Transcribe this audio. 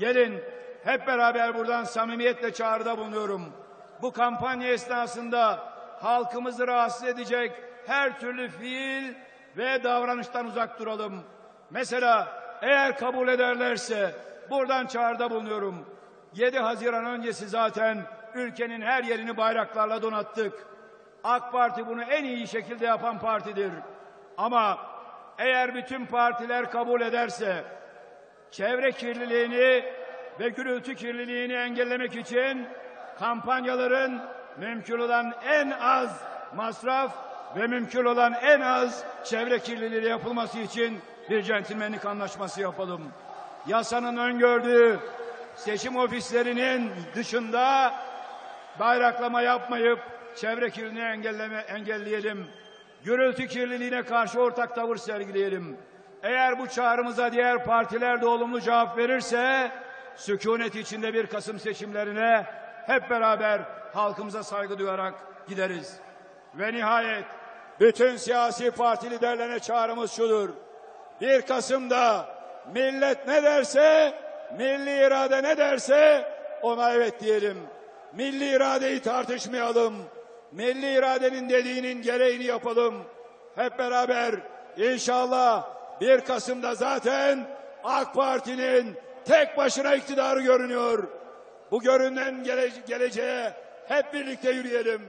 Gelin hep beraber buradan samimiyetle çağrıda bulunuyorum. Bu kampanya esnasında halkımızı rahatsız edecek her türlü fiil ve davranıştan uzak duralım. Mesela eğer kabul ederlerse buradan çağrıda bulunuyorum. 7 Haziran öncesi zaten ülkenin her yerini bayraklarla donattık. AK Parti bunu en iyi şekilde yapan partidir. Ama eğer bütün partiler kabul ederse çevre kirliliğini ve gürültü kirliliğini engellemek için kampanyaların mümkün olan en az masraf ve mümkün olan en az çevre kirliliği yapılması için bir centilmenlik anlaşması yapalım. Yasanın öngördüğü seçim ofislerinin dışında bayraklama yapmayıp çevre kirliliğini engelleme, engelleyelim. Gürültü kirliliğine karşı ortak tavır sergileyelim. Eğer bu çağrımıza diğer partiler de olumlu cevap verirse sükunet içinde bir Kasım seçimlerine hep beraber halkımıza saygı duyarak gideriz. Ve nihayet bütün siyasi parti liderlerine çağrımız şudur. 1 Kasım'da millet ne derse, milli irade ne derse ona evet diyelim. Milli iradeyi tartışmayalım. Milli iradenin dediğinin gereğini yapalım. Hep beraber inşallah 1 Kasım'da zaten AK Parti'nin tek başına iktidarı görünüyor. Bu görünen gele geleceğe hep birlikte yürüyelim.